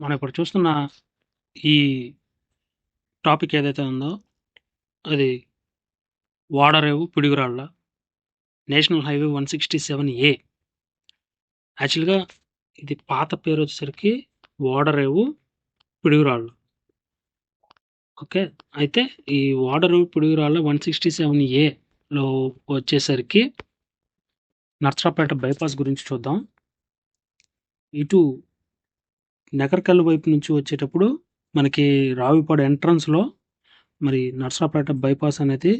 మనం ఇప్పుడు చూస్తున్న ఈ టాపిక్ ఏదైతే ఉందో అది Vadarevu Piduguralla national highway one sixty seven A. యాక్చువల్గా ఇది పాత పేరు వచ్చేసరికి వాడరేవు పిడుగురాళ్ళు ఓకే? అయితే ఈ Vadarevu Piduguralla one sixty seven ఏలో వచ్చేసరికి నర్సరాపేట బైపాస్ గురించి చూద్దాం. ఇటు నగరకల్ వైపు నుంచి వచ్చేటప్పుడు మనకి రావిపాడు ఎంట్రన్స్లో మరి నర్సరాపేట బైపాస్ అనేది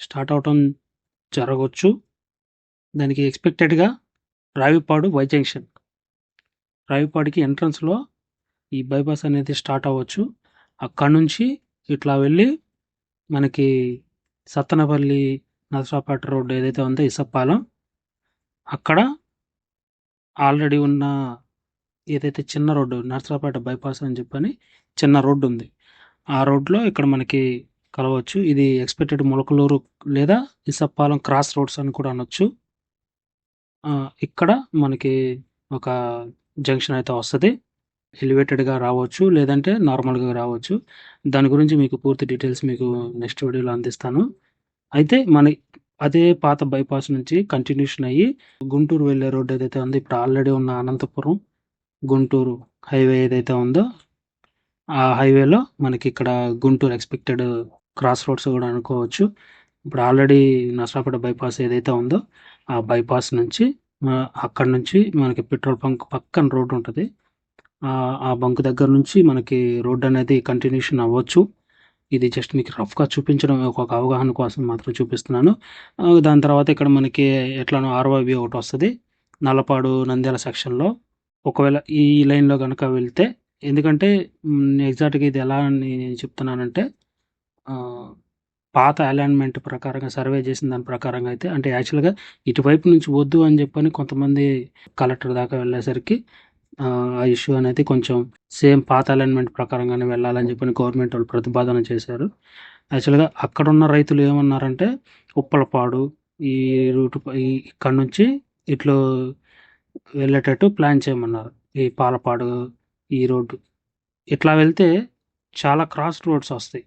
స్టార్ట్ అవటం జరగవచ్చు. దానికి ఎక్స్పెక్టెడ్గా రావిపాడు వై జంక్షన్ రావిపాడికి ఎంట్రన్స్లో ఈ బైపాస్ అనేది స్టార్ట్ అవ్వచ్చు. అక్కడ నుంచి ఇట్లా వెళ్ళి మనకి సత్తనపల్లి నర్సరాపేట రోడ్డు ఏదైతే ఉందో ఇసప్పాలెం అక్కడ ఆల్రెడీ ఉన్న ఏదైతే చిన్న రోడ్డు నర్సరాపేట బైపాస్ అని చెప్పని చిన్న రోడ్డు ఉంది. ఆ రోడ్లో ఇక్కడ మనకి కలవచ్చు. ఇది ఎక్స్పెక్టెడ్ మొలకలూరు లేదా ఇసప్పాలెం క్రాస్ రోడ్స్ అని కూడా అనొచ్చు. ఇక్కడ మనకి ఒక జంక్షన్ అయితే వస్తుంది. ఎలివేటెడ్గా రావచ్చు లేదంటే నార్మల్గా రావచ్చు. దాని గురించి మీకు పూర్తి డీటెయిల్స్ మీకు నెక్స్ట్ వీడియోలో అందిస్తాను. అయితే మన అదే పాత బైపాస్ నుంచి కంటిన్యూషన్ అయ్యి గుంటూరు వెళ్ళే రోడ్డు ఏదైతే ఉంది ఇప్పుడు ఆల్రెడీ ఉన్న అనంతపురం గుంటూరు హైవే ఏదైతే ఉందో ఆ హైవేలో మనకి ఇక్కడ గుంటూరు ఎక్స్పెక్టెడ్ క్రాస్ రోడ్స్ కూడా అనుకోవచ్చు. ఇప్పుడు ఆల్రెడీ నర్సాపేట బైపాస్ ఏదైతే ఉందో ఆ బైపాస్ నుంచి అక్కడ నుంచి మనకి పెట్రోల్ బంక్ పక్కన రోడ్డు ఉంటుంది. ఆ బంక్ దగ్గర నుంచి మనకి రోడ్ అనేది కంటిన్యూషన్ అవ్వచ్చు. ఇది జస్ట్ మీకు రఫ్గా చూపించడం ఒక అవగాహన కోసం మాత్రం చూపిస్తున్నాను. దాని తర్వాత ఇక్కడ మనకి ఎట్లానో ఆర్వైబి ఒకటి వస్తుంది. నల్లపాడు నంద్యాల సెక్షన్లో ఒకవేళ ఈ లైన్లో కనుక వెళ్తే ఎందుకంటే ఎగ్జాక్ట్గా ఇది ఎలా అని నేను చెప్తున్నానంటే పాత అలైన్మెంట్ ప్రకారంగా సర్వే చేసిన దాని ప్రకారంగా అయితే అంటే యాక్చువల్గా ఇటువైపు నుంచి వద్దు అని చెప్పని కొంతమంది కలెక్టర్ దాకా వెళ్ళేసరికి ఆ ఇష్యూ అనేది కొంచెం సేమ్ పాత అలైన్మెంట్ ప్రకారంగానే వెళ్ళాలని చెప్పని గవర్నమెంట్ వాళ్ళు ప్రతిపాదన చేశారు. యాక్చువల్గా అక్కడ ఉన్న రైతులు ఏమన్నారంటే ఉప్పలపాడు ఈ రూట్ ఇక్కడ నుంచి ఇట్లో వెళ్ళేటట్టు ప్లాన్ చేయమన్నారు. ఈ పాలపాడు ఈ రోడ్డు. ఇట్లా వెళ్తే చాలా క్రాస్ రోడ్స్ వస్తాయి.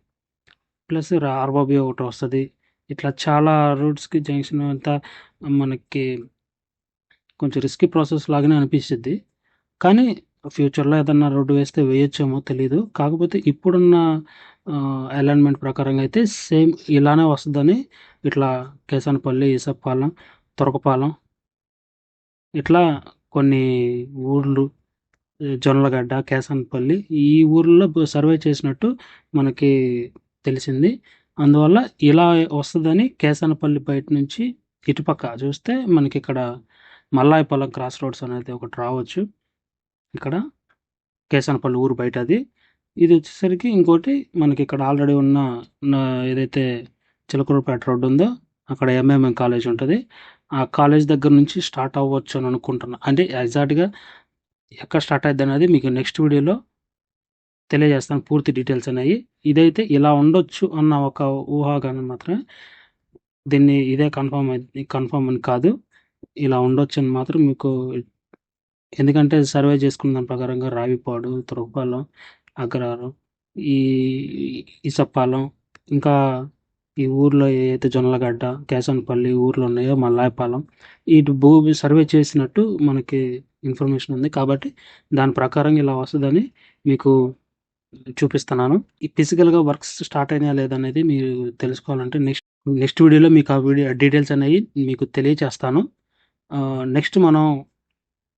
ప్లస్ ఆర్బాబీ ఒకటి వస్తుంది. ఇట్లా చాలా రూట్స్కి జంక్షన్ అంతా మనకి కొంచెం రిస్కీ ప్రాసెస్ లాగానే అనిపిస్తుంది. కానీ ఫ్యూచర్లో ఏదన్నా రోడ్డు వేస్తే వేయొచ్చేమో తెలీదు. కాకపోతే ఇప్పుడున్న అలైన్మెంట్ ప్రకారంగా అయితే సేమ్ ఇలానే వస్తుందని ఇట్లా కేసానపల్లి ఈసప్పాలెం తొరకపాలెం ఇట్లా కొన్ని ఊర్లు జొన్నలగడ్డ కేసన్పల్లి ఈ ఊర్లో సర్వే చేసినట్టు మనకి తెలిసింది. అందువల్ల ఇలా వస్తుందని కేసానపల్లి బయట నుంచి ఇటుపక్క చూస్తే మనకి ఇక్కడ మల్లాయపాలెం క్రాస్ రోడ్స్ అనేది ఒకటి రావచ్చు. ఇక్కడ కేసానపల్లి ఊరు బయట అది. ఇది వచ్చేసరికి ఇంకోటి మనకి ఇక్కడ ఆల్రెడీ ఉన్న ఏదైతే చిలకూరుపేట రోడ్డు ఉందో అక్కడ ఎంఎంఎం కాలేజ్ ఉంటుంది. కాలేజ్ దగ్గర నుంచి స్టార్ట్ అవ్వచ్చు అని అనుకుంటున్నాను అంటే ఎగ్జాక్ట్గా ఎక్కడ స్టార్ట్ అయ్యింది అనేది మీకు నెక్స్ట్ వీడియోలో తెలియజేస్తాను. పూర్తి డీటెయిల్స్ అనేవి. ఇదైతే ఇలా ఉండొచ్చు అన్న ఒక ఊహాగానం మాత్రమే. దీన్ని ఇదే కన్ఫర్మ్ కన్ఫర్మ్ అని కాదు. ఇలా ఉండొచ్చు అని మాత్రం మీకు ఎందుకంటే సర్వే చేసుకున్న దాని ప్రకారంగా రావిపాడు త్రొబ్బాలం అగ్రహారం ఈ ఇసప్పాలం ఇంకా ఈ ఊర్లో ఏదైతే జొన్నలగడ్డ కేసనపల్లి ఊర్లు ఉన్నాయో మల్లాయపాలెం ఇటు భూమి సర్వే చేసినట్టు మనకి ఇన్ఫర్మేషన్ ఉంది. కాబట్టి దాని ప్రకారం ఇలా వస్తుందని మీకు చూపిస్తున్నాను. ఈ ఫిజికల్గా వర్క్స్ స్టార్ట్ అయినా లేదనేది మీరు తెలుసుకోవాలంటే నెక్స్ట్ నెక్స్ట్ వీడియోలో మీకు ఆ వీడియో డీటెయిల్స్ అనేవి మీకు తెలియచేస్తాను. నెక్స్ట్ మనం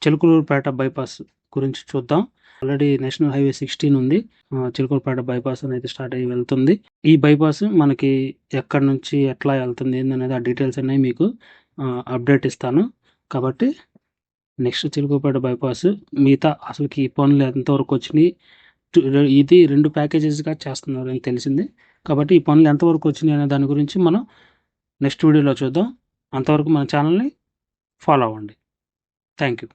చిలుకూరుపేట బైపాస్ గురించి చూద్దాం. ఆల్రెడీ నేషనల్ హైవే సిక్స్టీన్ ఉంది. చిలుకూరుపేట బైపాస్ అనేది స్టార్ట్ అయ్యి వెళ్తుంది. ఈ బైపాస్ మనకి ఎక్కడి నుంచి ఎట్లా వెళ్తుంది ఏందనేది ఆ డీటెయిల్స్ అనేవి మీకు అప్డేట్ ఇస్తాను. కాబట్టి నెక్స్ట్ చిలుకూరుపేట బైపాస్ మిగతా అసలుకి ఈ పనులు ఎంతవరకు వచ్చినాయి ఇది రెండు ప్యాకేజెస్గా చేస్తున్నారు అని తెలిసింది. కాబట్టి ఈ పనులు ఎంతవరకు వచ్చినాయి అనే దాని గురించి మనం నెక్స్ట్ వీడియోలో చూద్దాం. అంతవరకు మన ఛానల్ని ఫాలో అవ్వండి. Thank you